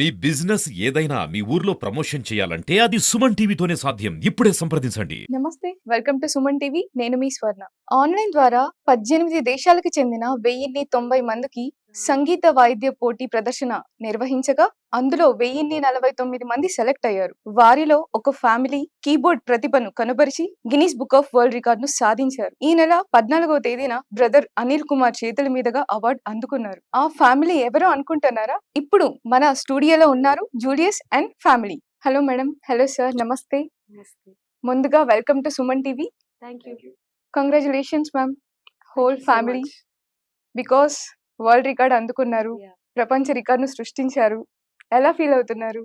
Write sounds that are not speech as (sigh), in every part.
మీ business ఏదైనా మీ ఊర్లో promotion చేయాలంటే అది సుమన్ టీవీతోనే సాధ్యం. ఇప్పుడే సంప్రదించండి. నమస్తే వెల్కమ్ టు సుమన్ టీవీ. నేను మీ స్వర్ణ. ఆన్లైన్ ద్వారా పద్దెనిమిది దేశాలకు చెందిన వెయ్యిన్ని తొంభై మందికి సంగీత వాయిద్య పోటీ ప్రదర్శన నిర్వహించగా అందులో వెయ్యిన్ని నలభై తొమ్మిది మంది సెలెక్ట్ అయ్యారు. వారిలో ఒక ఫ్యామిలీ కీబోర్డ్ ప్రతిభను కనుబరిచి గిన్నీస్ బుక్ ఆఫ్ వరల్డ్ రికార్డ్ను సాధించారు. ఈ నెల పద్నాలుగో తేదీన బ్రదర్ అనిల్ కుమార్ చేతుల మీదుగా అవార్డు అందుకున్నారు. ఆ ఫ్యామిలీ ఎవరో అనుకుంటున్నారా? ఇప్పుడు మన స్టూడియోలో ఉన్నారు Julius and family. Hello madam. Hello sir. నమస్తే. ముందుగా welcome to Suman TV. Thank you congratulations ma'am. Whole family. Because world record అందుకున్నారు. ప్రపంచ రికార్డును సృష్టించారు. ఎలా ఫీల్ అవుతున్నారు?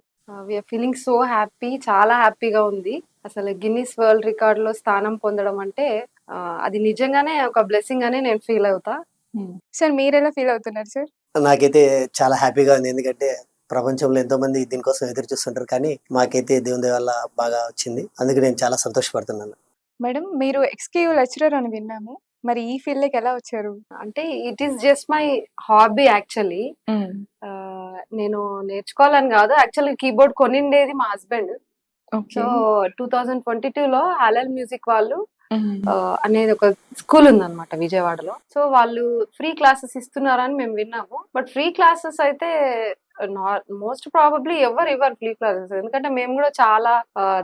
వీఆర్ ఫీలింగ్ సో హ్యాపీ చాలా హ్యాపీగా ఉంది. అసలు గిన్నిస్ వరల్డ్ రికార్డ్లో స్థానం పొందడం అంటే అది నిజంగానే ఒక బ్లెస్సింగ్ అనే నేను ఫీల్ అవుతా. సార్ మీరు ఎలా ఫీల్ అవుతున్నారు సార్? నాకైతే చాలా హ్యాపీగా ఉంది. ఎందుకంటే ప్రపంచంలో ఎంతో మంది దీనికోసం ఎదురు చూస్తుంటారు కానీ మాకైతే దేవుని వల్ల బాగా వచ్చింది. అందుకే నేను చాలా సంతోషపడుతున్నాను. మేడం మీరు ఎక్స్కేయూ లెక్చరర్ అని విన్నాము. మరి ఈ ఫీల్డ్లోకి ఎలా వచ్చారు? అంటే it is just my hobby actually నేను నేర్చుకోవాలని కాదు. యాక్చువల్లీ కీబోర్డ్ కొనిండేది మా husband. So two thousand twenty two లో హాలల్ మ్యూజిక్ వాళ్ళు అనేది ఒక స్కూల్ ఉందన్నమాట విజయవాడలో. సో వాళ్ళు ఫ్రీ క్లాసెస్ ఇస్తున్నారని మేము విన్నాము. బట్ ఫ్రీ క్లాసెస్ అయితే మోస్ట్ ప్రాబబ్లీ ఎవరు ఇవ్వరు ఫ్రీ క్లాసెస్ ఎందుకంటే మేము కూడా చాలా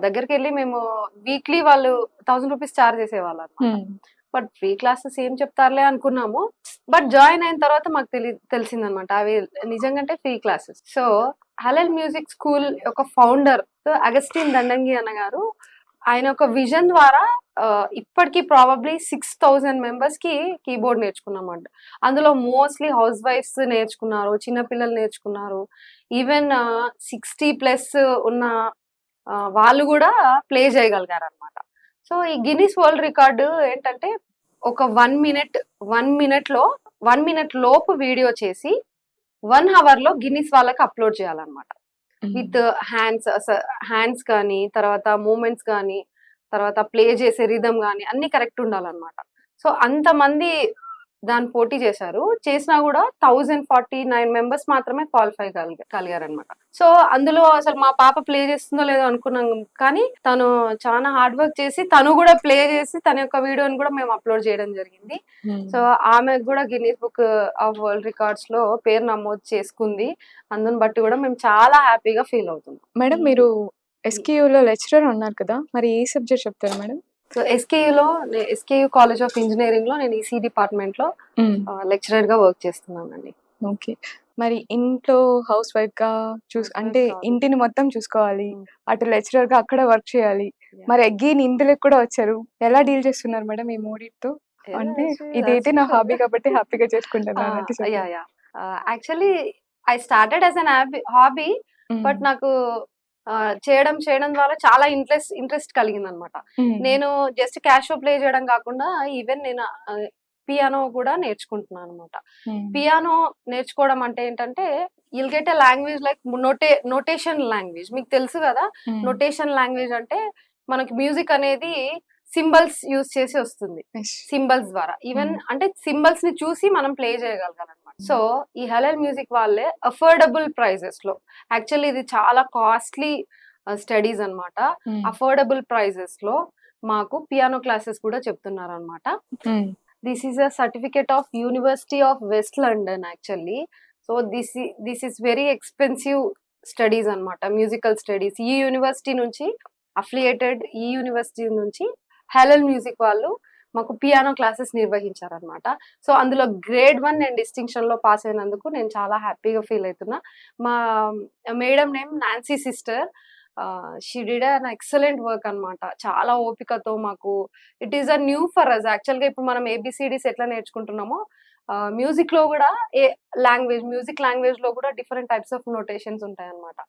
దగ్గరికి వెళ్ళి మేము వీక్లీ వాళ్ళు థౌసండ్ రూపీస్ చార్జ్ చేసేవాళ్ళు బట్ ఫ్రీ క్లాసెస్ ఏం చెప్తారులే అనుకున్నాము. బట్ జాయిన్ అయిన తర్వాత మాకు తెలి తెలిసిందనమాట అవి నిజంగా free classes. So Hallel music school యొక్క ఫౌండర్ అగస్టిన్ దండంగి అన్న గారు ఆయన ఒక విజన్ ద్వారా ఆ, ఇప్పటికీ ప్రాబబ్లీ సిక్స్ థౌజండ్ మెంబర్స్కి కీబోర్డ్ నేర్చుకున్నామంట అందులో మోస్ట్లీ హౌస్ వైఫ్స్ నేర్చుకున్నారు చిన్నపిల్లలు నేర్చుకున్నారు. ఈవెన్ సిక్స్టీ ప్లస్ ఉన్న వాళ్ళు కూడా ప్లే చేయగలిగారు అనమాట సో ఈ గిన్నిస్ వరల్డ్ రికార్డు ఏంటంటే ఒక వన్ మినిట్ వన్ మినిట్లో వన్ మినిట్ లోపు వీడియో చేసి వన్ అవర్లో గిన్నిస్ వాళ్ళకి అప్లోడ్ చేయాలన్నమాట. విత్ హ్యాండ్స్ హ్యాండ్స్ కానీ తర్వాత మూమెంట్స్ కానీ తర్వాత ప్లే చేసే రిధమ్ కానీ అన్ని కరెక్ట్ ఉండాలన్నమాట. సో అంతమంది దాని పోటీ చేశారు. చేసినా కూడా థౌజండ్ ఫార్టీ నైన్ మెంబర్స్ మాత్రమే క్వాలిఫై కలిగా కలిగారనమాట సో అందులో అసలు మా పాప ప్లే చేస్తుందో లేదో అనుకున్నాం. కానీ తను చాలా హార్డ్ వర్క్ చేసి తను కూడా ప్లే చేసి తన యొక్క వీడియోని కూడా మేము అప్లోడ్ చేయడం జరిగింది. సో ఆమెకు కూడా గిన్నీస్ బుక్ ఆఫ్ వరల్డ్ రికార్డ్స్లో పేరు నమోదు చేసుకుంది. అందుని బట్టి కూడా మేము చాలా హ్యాపీగా ఫీల్ అవుతున్నాం. మేడం మీరు SKU లో లెక్చరర్ ఉన్నారు కదా మరి ఏ సబ్జెక్ట్ చెప్తారు మేడం? సో ఎస్కేయులో ఎస్కేయు కాలేజ్ ఆఫ్ ఇంజనీరింగ్లో నేను ఈసీ డిపార్ట్మెంట్లో లెక్చరర్గా వర్క్ చేస్తున్నానండి. ఓకే మరి ఇంట్లో హౌస్ వైఫ్గా చూస్ అంటే. ఇంటిని మొత్తం చూసుకోవాలి. Mm. అటు లెక్చరర్గా అక్కడ వర్క్ చేయాలి. మరి అగైన్ ఇందులోకి కూడా వచ్చారు. ఎలా డీల్ చేస్తున్నారు మేడం ఈ మూడితో అంటే ఇదైతే నా హాబీ కాబట్టి హ్యాపీగా చేసుకుంటాను actually I started as an hobby. But నాకు చేయడం చేయడం ద్వారా చాలా ఇంట్రెస్ట్ ఇంట్రెస్ట్ కలిగింది అనమాట. నేను జస్ట్ క్యాష్ ప్లే చేయడం కాకుండా ఈవెన్ నేను పియానో కూడా నేర్చుకుంటున్నాను అనమాట. పియానో నేర్చుకోవడం అంటే ఏంటంటే I'll get a language like note notation language మీకు తెలుసు కదా. నోటేషన్ లాంగ్వేజ్ అంటే మనకి మ్యూజిక్ అనేది సింబల్స్ యూజ్ చేసి వస్తుంది. సింబల్స్ ద్వారా ఈవెన్. అంటే సింబల్స్ని చూసి మనం ప్లే చేయగలగాలన్నమాట సో ఈ హెలల్ మ్యూజిక్ వాళ్ళే అఫోర్డబుల్ ప్రైజెస్లో యాక్చువల్లీ ఇది చాలా కాస్ట్లీ స్టడీస్ అన్నమాట. Mm. అఫోర్డబుల్ ప్రైజెస్లో మాకు పియానో క్లాసెస్ కూడా చెప్తున్నారు అనమాట. This is a certificate of University of West London actually. So this this is very expensive studies అన్నమాట మ్యూజికల్ స్టడీస్. ఈ యూనివర్సిటీ నుంచి అఫిలియేటెడ్ ఈ యూనివర్సిటీ నుంచి హెలల్ మ్యూజిక్ వాళ్ళు మాకు పియానో క్లాసెస్ నిర్వహించారనమాట సో అందులో గ్రేడ్ వన్ నేను డిస్టింక్షన్లో పాస్ అయినందుకు నేను చాలా హ్యాపీగా ఫీల్ అవుతున్నా. మా madam name Nancy sister she did an excellent work అన్నమాట. చాలా ఓపికతో మాకు it is a new for us యాక్చువల్గా ఇప్పుడు మనం ఏబిసిడీస్ ఎట్లా నేర్చుకుంటున్నామో మ్యూజిక్లో కూడా ఏ లాంగ్వేజ్ మ్యూజిక్ లాంగ్వేజ్లో కూడా డిఫరెంట్ టైప్స్ ఆఫ్ నోటేషన్స్ ఉంటాయి అన్నమాట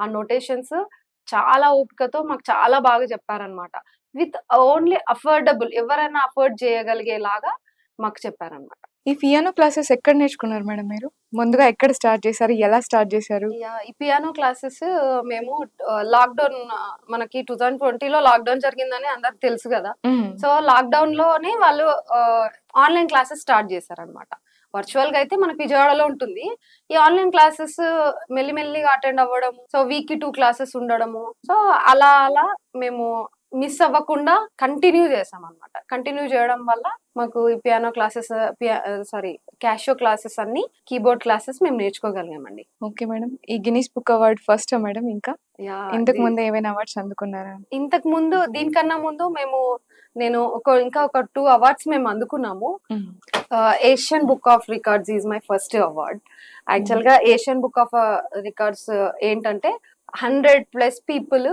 ఆ నోటేషన్స్ చాలా ఓపికతో మాకు చాలా బాగా చెప్పారనమాట విత్ ఓన్లీ అఫోర్డబుల్ ఎవరైనా అఫోర్డ్ చేయగలిగేలాగా మాకు చెప్పారనమాట ఈ పియానో క్లాసెస్ ఎక్కడ నేర్చుకున్నారు మేడం మీరు? ముందుగా ఎక్కడ స్టార్ట్ చేశారు? ఎలా స్టార్ట్ చేశారు? ఈ పియానో క్లాసెస్ మేము లాక్డౌన్ మనకి టూ థౌజండ్ ట్వంటీలో లాక్డౌన్ జరిగిందని అందరికి తెలుసు కదా. సో లాక్డౌన్లోనే వాళ్ళు ఆన్లైన్ క్లాసెస్ స్టార్ట్ చేశారనమాట వర్చువల్గా అయితే మనకి విజయవాడలో ఉంటుంది. ఈ ఆన్లైన్ క్లాసెస్ మెల్లిమెల్లిగా అటెండ్ అవ్వడం సో వీక్కి టూ క్లాసెస్ ఉండడము. సో అలా అలా మేము మిస్ అవ్వకుండా కంటిన్యూ చేసాం అనమాట కంటిన్యూ చేయడం వల్ల మాకు ఈ piano classes sorry Casio classes అన్ని కీబోర్డ్ క్లాసెస్ మేము నేర్చుకోగలిగామండి. Okay madam. ఈ Guinness Book award first madam ఇంకా? ఇంతకు ముందు ఏమైనా అవార్డ్స్ అందుకున్నారా? ఇంతకు ముందు దీనికన్నా ముందు మేము నేను ఒక ఇంకా ఒక టూ అవార్డ్స్ మేము అందుకున్నాము. Asian Book of Records is my first award యాక్చువల్గా ఏషియన్ బుక్ ఆఫ్ రికార్డ్స్ ఏంటంటే hundred plus people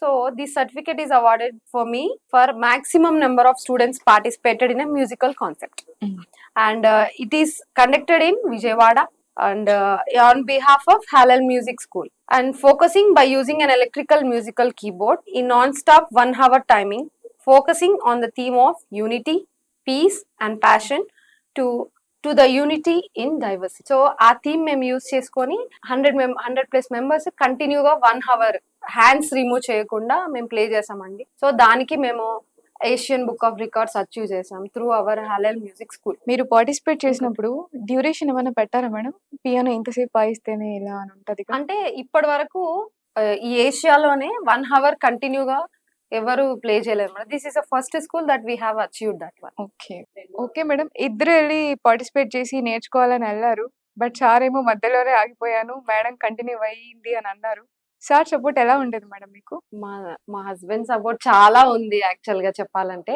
so this certificate is awarded for me for maximum number of students participated in a musical concept Mm. And it is conducted in Vijayawada and uh, on behalf of Halal Music School and focusing by using an electrical musical keyboard in non-stop one hour timing focusing on the theme of unity peace and passion to to the unity in diversity so ఆ theme మేము use చేసుకొని hundred mem hundred plus members కంటిన్యూగా one hour hands remove చేయకుండా మేము play చేసామండి so దానికి మేము Asian Book of Records achieve చేసాం through our Hallel music school మీరు పార్టిసిపేట్ చేసినప్పుడు డ్యూరేషన్ ఏమైనా పెట్టారా మేడం? పియానో ఇంతసేపు వాయిస్తేనే ఇలా అని ఉంటది? అంటే ఇప్పటి వరకు ఈ ఏషియాలోనే వన్ అవర్ కంటిన్యూగా ఎవరు ప్లే చేయలేరు madam. This is a first school that we have achieve that one okay. Okay madam. ఇద్దరు వెళ్ళి పార్టిసిపేట్ చేసి నేర్చుకోవాలని వెళ్ళారు బట్ సార్ ఏమో మధ్యలోనే ఆగిపోయాను. మేడం కంటిన్యూ అయ్యింది అని అన్నారు. సార్ సపోర్ట్ ఎలా ఉండేది మేడం మీకు? మా మా హస్బెండ్ సపోర్ట్ చాలా ఉంది యాక్చువల్గా చెప్పాలంటే.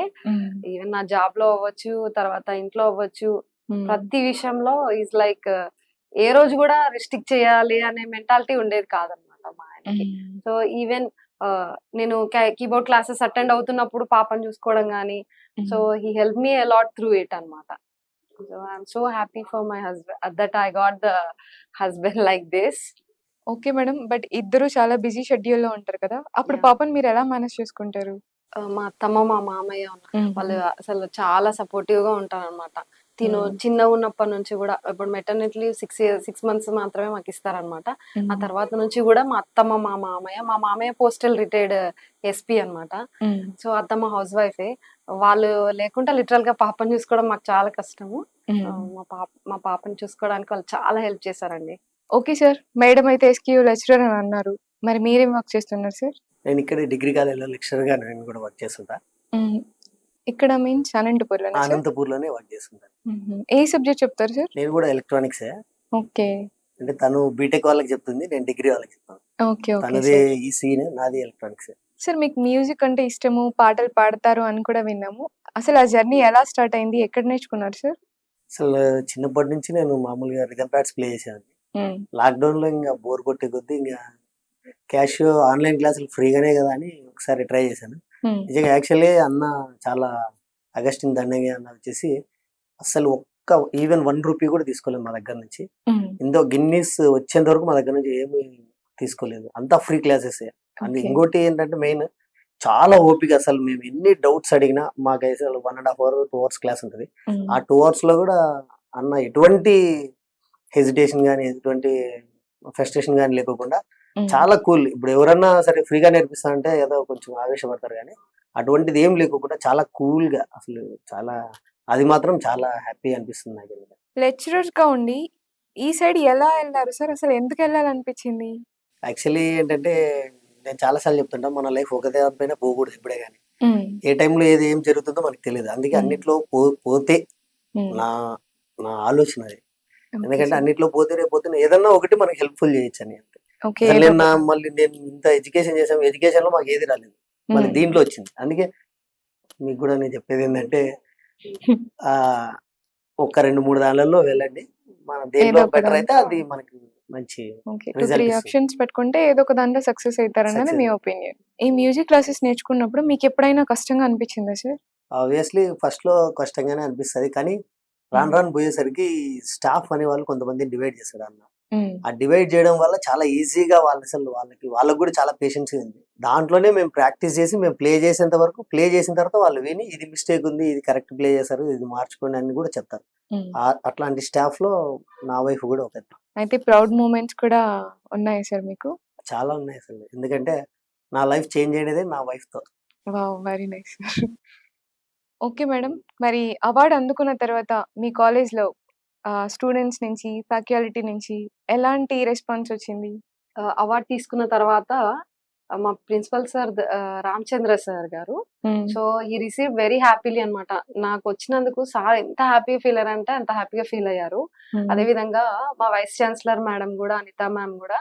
ఈవెన్ నా జాబ్లో అవ్వచ్చు తర్వాత ఇంట్లో అవ్వచ్చు. ప్రతి విషయంలో ఈజ్ లైక్ ఏ రోజు కూడా రిస్ట్రిక్ట్ చేయాలి అనే మెంటాలిటీ ఉండేది కాదనమాట మా ఆయనకి. సో ఈవెన్ నేను కీబోర్డ్ క్లాసెస్ అటెండ్ అవుతున్నప్పుడు పాపని చూసుకోవడం కానీ so he help me a lot through it అనమాట so I'm so happy for my husband that I got the husband like this okay madam. But ఇద్దరు చాలా బిజీ షెడ్యూల్లో ఉంటారు కదా! అప్పుడు. పాపని మీరు ఎలా మేనేజ్ చేసుకుంటారు? మా అత్తమ్మ మా మామయ్య ఉన్నారు. వాళ్ళు అసలు చాలా సపోర్టివ్గా ఉంటారు అనమాట తిను చిన్నగా ఉన్నప్పటి నుంచి కూడా ఇప్పుడు మెటర్నిటీ సిక్స్ సిక్స్ మంత్స్ మాత్రమే మాకు ఇస్తారనమాట ఆ తర్వాత నుంచి కూడా మా అత్తమ్మ మా మామయ్య మా మామయ్య పోస్టల్ రిటైర్డ్ ఎస్పీ అన్నమాట. సో అత్తమ్మ హౌస్ వైఫే వాళ్ళు లేకుండా లిటరల్గా పాపని చూసుకోవడం మాకు చాలా కష్టము. ఆ, మా పాప మా పాపని చూసుకోవడానికి వాళ్ళు చాలా హెల్ప్ చేశారండి. Okay sir. మేడం అయితే ఎస్క్యూ లెక్చరర్ అని అన్నారు. మరి మీరేం వర్క్ చేస్తున్నారు సార్? నేను ఇక్కడ డిగ్రీ కాలేజ్లో లెక్చరర్గా నేను కూడా వర్క్ చేస్తుంటా. ఇక్కడ మీన్స్ అనంతపూర్లో అనంతపూర్లోనే వర్క్ చేస్తుంటాను ఏ సబ్జెక్ట్ చెప్తారు సార్? నేను కూడా ఎలక్ట్రానిక్సే ఓకే. అంటే తను బీటెక్ వాళ్ళకి చెప్తుంది నేను డిగ్రీ వాళ్ళకి చెప్తాను. ఓకే ఓకే తనది ఈ సీన్ నాది ఎలక్ట్రానిక్స్ సార్ మీకు మ్యూజిక్ అంటే ఇష్టము పాటలు పాడతారు అని కూడా విన్నాము. అసలు ఆ జర్నీ ఎలా స్టార్ట్ అయింది? ఎక్కడ నేర్చుకున్నారు సార్? అసలు చిన్నప్పటి నుంచి నేను మామూలుగా రిథమ్ ప్యాడ్స్ ప్లే చేశాను లాక్డౌన్లో ఇంకా బోర్ కొట్టే కొద్దీ ఇంకా క్యాష్ ఆన్లైన్ క్లాసులు ఫ్రీగానే కదా అని ఒకసారి ట్రై చేశాను. నిజంగా యాక్చువల్లీ అన్న చాలా అగస్టిన్ దండగి అన్న వచ్చేసి అసలు ఒక్క ఈవెన్ వన్ రూపీ కూడా తీసుకోలేదు మా దగ్గర నుంచి. ఇందో గిన్నీస్ వచ్చేంత వరకు మా దగ్గర నుంచి ఏమి తీసుకోలేదు. అంతా ఫ్రీ క్లాసెస్ అండ్. ఇంకోటి ఏంటంటే మెయిన్ చాలా ఓపిక అసలు మేము ఎన్ని డౌట్స్ అడిగినా మాకు అసలు one and half hour two hours class ఉంటుంది. ఆ టూ అవర్స్లో కూడా అన్న ఎటువంటి హెజిటేషన్ కానీ ఎటువంటి ఫ్రస్ట్రేషన్ కానీ లేకోకుండా చాలా కూల్ ఇప్పుడు ఎవరన్నా సరే ఫ్రీగా నేర్పిస్తా అంటే ఏదో కొంచెం ఆవేశపడతారు కానీ అటువంటిది ఏం లేకోకుండా చాలా కూల్గా అసలు చాలా అది మాత్రం చాలా హ్యాపీ అనిపిస్తుంది నాకు లెక్చరర్గా ఉండి ఈ సైడ్ ఎలా వెళ్ళారు సార్? అసలు ఎందుకు వెళ్ళాలనిపించింది? యాక్చువల్లీ ఏంటంటే నేను చాలా సార్లు చెప్తుంటా మన లైఫ్ ఒకదే పైన పోకూడదు ఎప్పుడే కానీ ఏ టైంలో ఏది ఏం జరుగుతుందో మనకు తెలియదు. అందుకే. అన్నిట్లో పో పోతే నా నా ఆలోచన అది. ఎందుకంటే అన్నిట్లో పోతే రేపు ఏదన్నా ఒకటి మనకి హెల్ప్ఫుల్ చేయొచ్చు అని అంతే నేను మళ్ళీ నేను ఇంత ఎడ్యుకేషన్ చేసాం ఎడ్యుకేషన్లో మాకు ఏది రాలేదు. మళ్ళీ దీంట్లో వచ్చింది. అందుకే మీకు కూడా నేను చెప్పేది ఏంటంటే (laughs) ఆ ఒక్క రెండు మూడు దానిలలో వెళ్ళండి. మన దేంట్లో బెటర్ అయితే. అది మనకి మంచి త్రీ. ఆప్షన్స్ పెట్టుకుంటే ఏదో ఒక దాంట్లో సక్సెస్ అవుతారన్నది. మీ ఒపీనియన్ ఈ మ్యూజిక్ క్లాసెస్ నేర్చుకున్నప్పుడు మీకు ఎప్పుడైనా కష్టంగా అనిపించిందా సార్ ఆబ్వియస్లీ ఫస్ట్లో కష్టంగానే అనిపిస్తది. కానీ రాను రాను పోయేసరికి స్టాఫ్ అనే వాళ్ళు కొంతమంది డివైడ్ చేస్తాడు అన్న. ఆ డివైడ్ చేయడం వల్ల చాలా ఈజీగా వాళ్ళు అసలు వాళ్ళకి వాళ్ళకి కూడా చాలా పేషెన్స్ ఉంది. దాంట్లోనే మేము ప్రాక్టీస్ చేసి మేము ప్లే చేసేంత వరకు ప్లే చేసిన తర్వాత వాళ్ళు విని ఇది మిస్టేక్ ఉంది ఇది కరెక్ట్ ప్లే చేశారు ఇది మార్చుకోండి అని కూడా చెప్తారు. అట్లాంటి స్టాఫ్లో నా వైఫ్ కూడా ఒక అయితే ప్రౌడ్ మూమెంట్స్ కూడా ఉన్నాయి సార్ మీకు? చాలా ఉన్నాయి అసలు. ఎందుకంటే నా లైఫ్ చేంజ్ అయ్యేదే నా వైఫ్తో. Very nice okay madam. మరి అవార్డు అందుకున్న తర్వాత మీ కాలేజ్లో స్టూడెంట్స్ నుంచి ఫ్యాకల్టీ నుంచి ఎలాంటి రెస్పాన్స్ వచ్చింది? అవార్డు తీసుకున్న తర్వాత మా ప్రిన్సిపల్ సార్ రామచంద్ర సార్ గారు. సో ఈ రిసీవ్ వెరీ హ్యాపీలీ అన్నమాట. నాకు వచ్చినందుకు సార్ ఎంత హ్యాపీగా ఫీల్ అయ్యారంటే అంత హ్యాపీగా ఫీల్ అయ్యారు. అదే విధంగా మా వైస్ ఛాన్సలర్ మేడం కూడా అనిత మ్యామ్ కూడా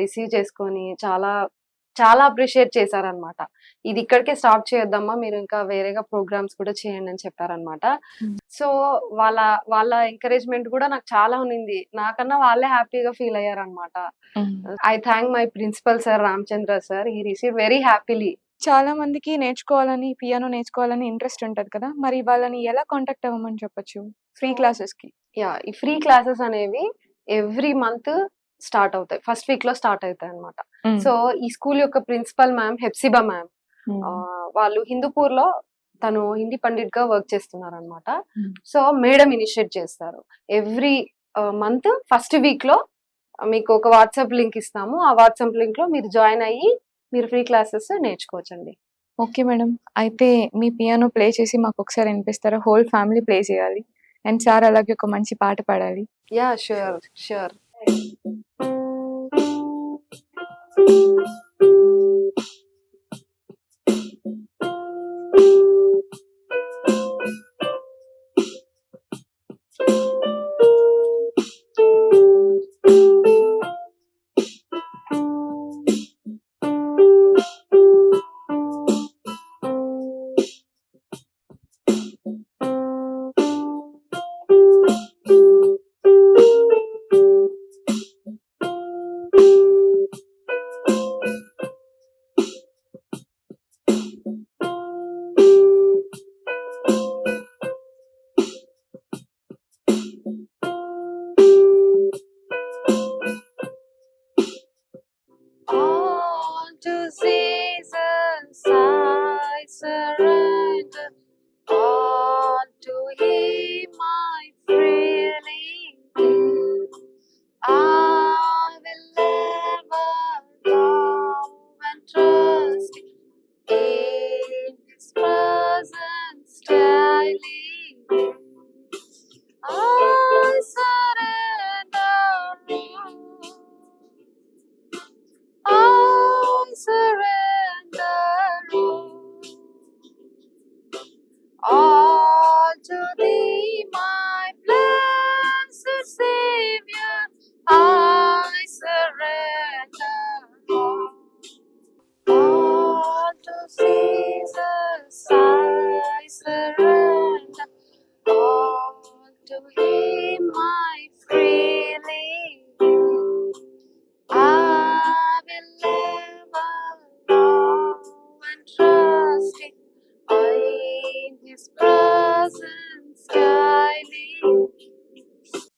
రిసీవ్ చేసుకొని చాలా చాలా అప్రిషియేట్ చేశారనమాట ఇది ఇక్కడికే స్టాప్ చేయొద్దమ్మా మీరు ఇంకా వేరేగా ప్రోగ్రామ్స్ కూడా చేయండి అని చెప్పారనమాట. సో వాళ్ళ వాళ్ళ ఎంకరేజ్మెంట్ కూడా నాకు చాలా ఉన్నింది. నాకన్నా వాళ్ళే హ్యాపీగా feel అయ్యారనమాట I thank my principal sir Ramachandra sir. ఈ రిసీవ్ వెరీ హ్యాపీలీ. చాలా మందికి నేర్చుకోవాలని పియానో నేర్చుకోవాలని ఇంట్రెస్ట్ ఉంటది కదా. మరి వాళ్ళని ఎలా కాంటాక్ట్ అవ్వమని చెప్పొచ్చు? ఫ్రీ క్లాసెస్కి యా ఈ ఫ్రీ క్లాసెస్ అనేవి ఎవ్రీ మంత్ స్టార్ట్ అవుతాయి. ఫస్ట్ వీక్లో స్టార్ట్ అవుతాయి అనమాట సో ఈ స్కూల్ యొక్క ప్రిన్సిపల్ మ్యామ్ హెప్సిబా మ్యామ్ వాళ్ళు హిందూపూర్లో తను హిందీ పండిట్గా వర్క్ చేస్తున్నారు అనమాట. సో మేడం ఇనిషియేట్ చేస్తారు. ఎవ్రీ మంత్ ఫస్ట్ వీక్లో మీకు ఒక వాట్సాప్ లింక్ ఇస్తాము. ఆ వాట్సాప్ లింక్లో మీరు జాయిన్ అయ్యి మీరు ఫ్రీ క్లాసెస్ నేర్చుకోవచ్చండి. Okay madam. అయితే మీ పియానో ప్లే చేసి మాకు ఒకసారి వినిపిస్తారా? హోల్ ఫ్యామిలీ ప్లే చేయాలి. అండ్ సార్ అలాగే ఒక మంచి పాట పాడాలి. Yeah sure sure Okay.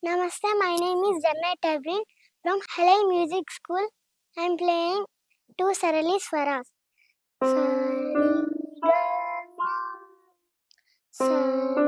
Namaste, my name is Ramya Tavrin from Halai Music School. I am playing two Sarali Swaras. Sarigama, Sarigama.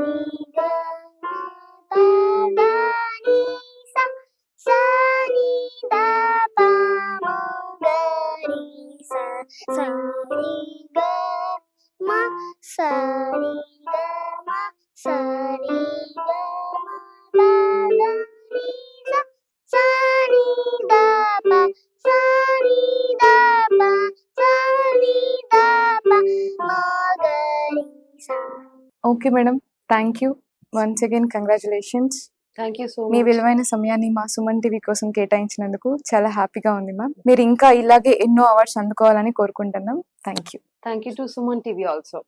Okay madam thank you once again congratulations thank you so మీ విలువైన సమయాన్ని మా Suman TV కోసం కేటాయించినందుకు చాలా హ్యాపీగా ఉంది ma'am మీరు ఇంకా ఇలాగే ఎన్నో అవార్డ్స్ అందుకోవాలని కోరుకుంటున్నాం. Thank you thank you to Suman TV also